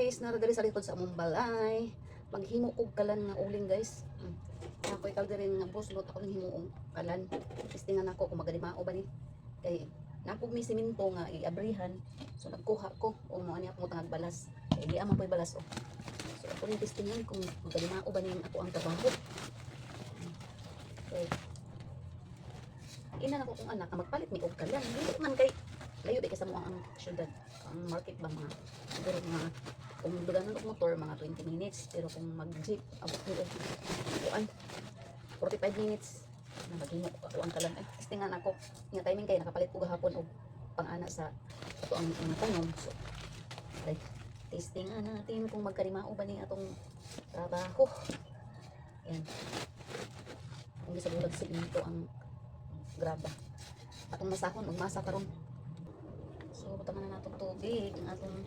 guys, naradali sa likod sa among balay. Maghimo og kalan nga uling guys. Mm. Ako ikaw din nga buslot ako ng himo og kalan. Testingan ako kung magalimao ba ni. Kay napog mi siminto nga iabrihan. So nagkuha ko o mo ani ako tangag balas. Kay di amang balas oh. So ako rin testingan kung magalimao ba ni ako ang trabaho. Okay. Ina na ko kung anak magpalit mi og kalan. Dili man kay layo di ka sa mo ang syudad. Ang market ba mga siguro mga kung duganan og motor mga 20 minutes. Pero kung mag jeep abot ko kuan 45 minutes. Na maghimo ko ako ang kalan ay testingan ako nga timing kay nakapalit ko gahapon og pang-ana sa ito ang ang tanom so ay testingan natin kung magkarimao ba ni atong trabaho. Yan kung sa bulag siminto ang graba. Atong masakon ug masa karon. So butaman na natong tubig ang atong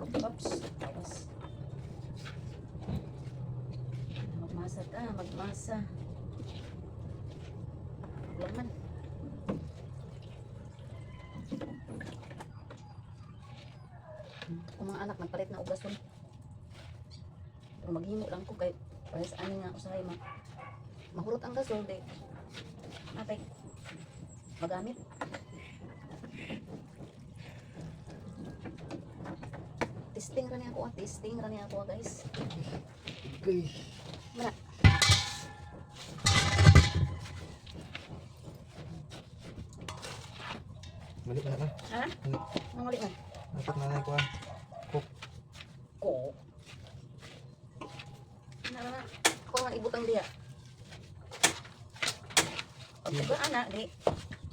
Oops. Tapos. Magmasa ka, magmasa. Laman. Kung mga anak, nagpalit na ugason. Maghimo lang ko kay para sa ani nga usahay ma mahurot ang gasol de. Matay. Magamit. Testing ra niya ako, ah. testing ra niya ako ah, guys. Okay. Mara. Balik na na. Ha? Balik. Nangali na. Dapat na na ko ah. Ko. Na na. Ako nga ibutang diya. Pag ba ana di.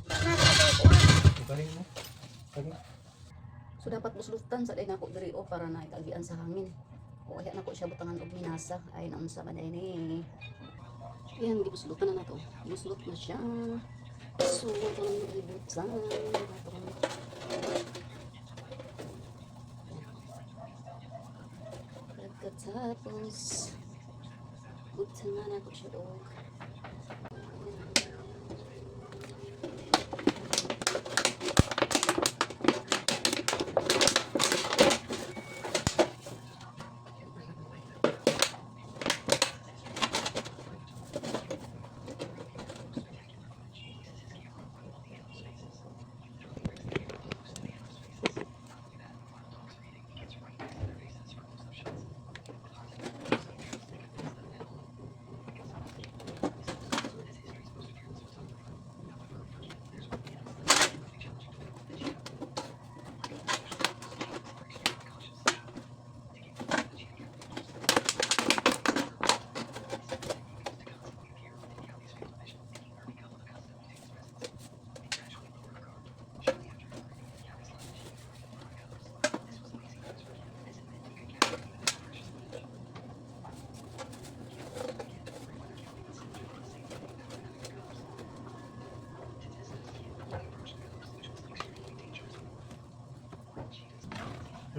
Na na ko ah. Balik mo. Balik. So dapat buslutan sa day nako diri o para na ikagian sa hangin. O kaya nako siya butangan og minasa ay naun sa man ni. Yan gibuslutan na nato. Buslot na siya. So ito lang gibutan. Pagkatapos butangan ako siya og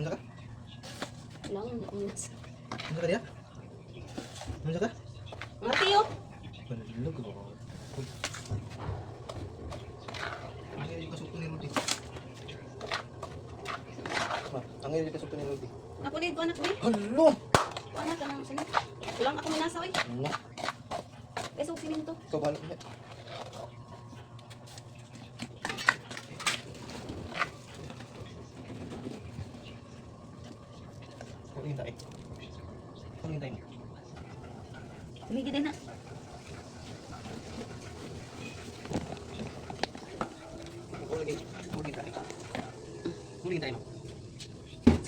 Ano ka? lang minasa. Ano ka diya? Ano ka? Matiyo. Ano ka? Ang hindi ka suko ni Rudy. Ma, ang hindi ka suko ni Rudy. Ako dito anak ni. Hello! Anak ka nang sinit. Kulang ako minasa oy. Ano? Kasi og siminto. Ikaw balik na. Kunin tayo. Kunin tayo. Tumigil din na. Kunin Kunin tayo. Kunin tayo.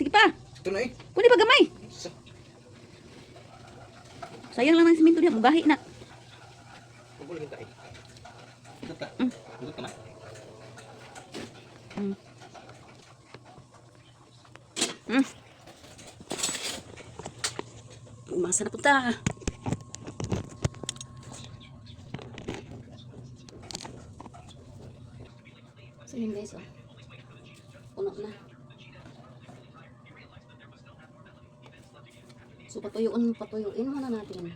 Sige pa. Ito na eh. Pwede ba gamay? Sa- Sayang lang ng siminto diya. Mugahi na. Kunin tayo. Ikot ka. Mm. Ikot ka na. Mm. Mm. Umasa na punta. So yun guys, oh. Puno na. So patuyuin, patuyuin muna natin.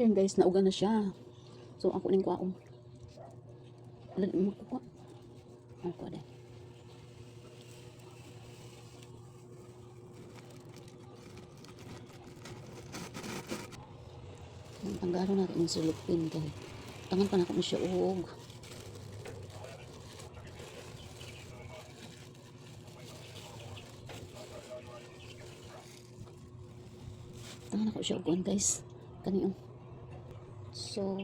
Yan guys, nauga na siya. So ako ning kwaong. Din mo. Ang ko din. Ang tanggaro natin yung silupin kay tangan pa na ko siya uog. Tangan ako siya uguan guys. Kani oh. So,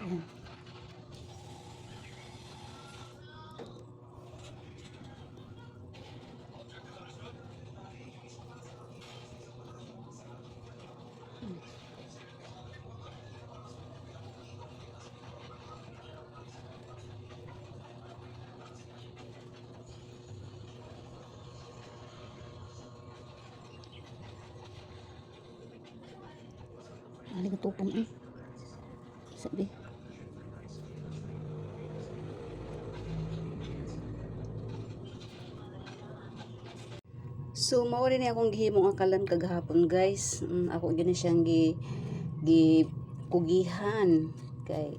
Ayan. Ali ka tupong eh. Sabi. So, mao rin akong gihimong akalan kagahapon, guys. Mm, ako gini siyang gi gi kugihan kay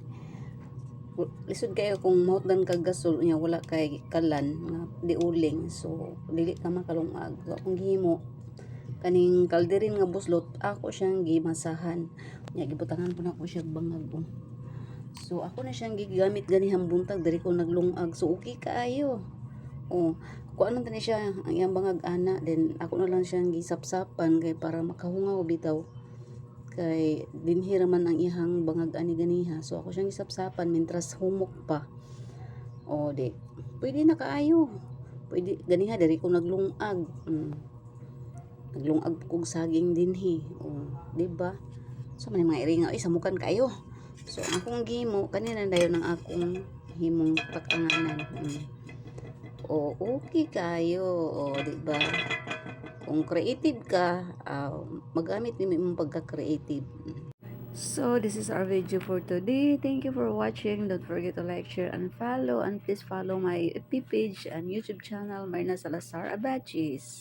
lisod kayo kung maut dan kag gasol nya wala kay kalan nga di uling so dili ka makalungag so akong gihimo kaning kalderin nga buslot ako siyang gimasahan nya gibutangan ko na ko siya bangag oh. so ako na siyang gigamit ganihang buntag diri ko naglungag. So okay kaayo. Oh kuan man tani siya ang iyang bangag ana then ako na lang siyang gisapsapan kay para makahungaw bitaw. Kay dinhira man ang ihang bangag ani ganiha so ako siyang gisapsapan mintras humok pa. O di. Pwede na kaayo. Pwede ganiha diri ko naglungag. Mm. naglungag kog saging dinhi. O di ba so may mga iringa ay samukan kayo so akong gimo kanina dayon ang akong himong pakanganan mm. o okay kayo o di ba kung creative ka, ah, magamit ni mo pagka-creative. So, this is our video for today. Thank you for watching. Don't forget to like, share, and follow. And please follow my FB page and YouTube channel, Marina Salazar Abachis.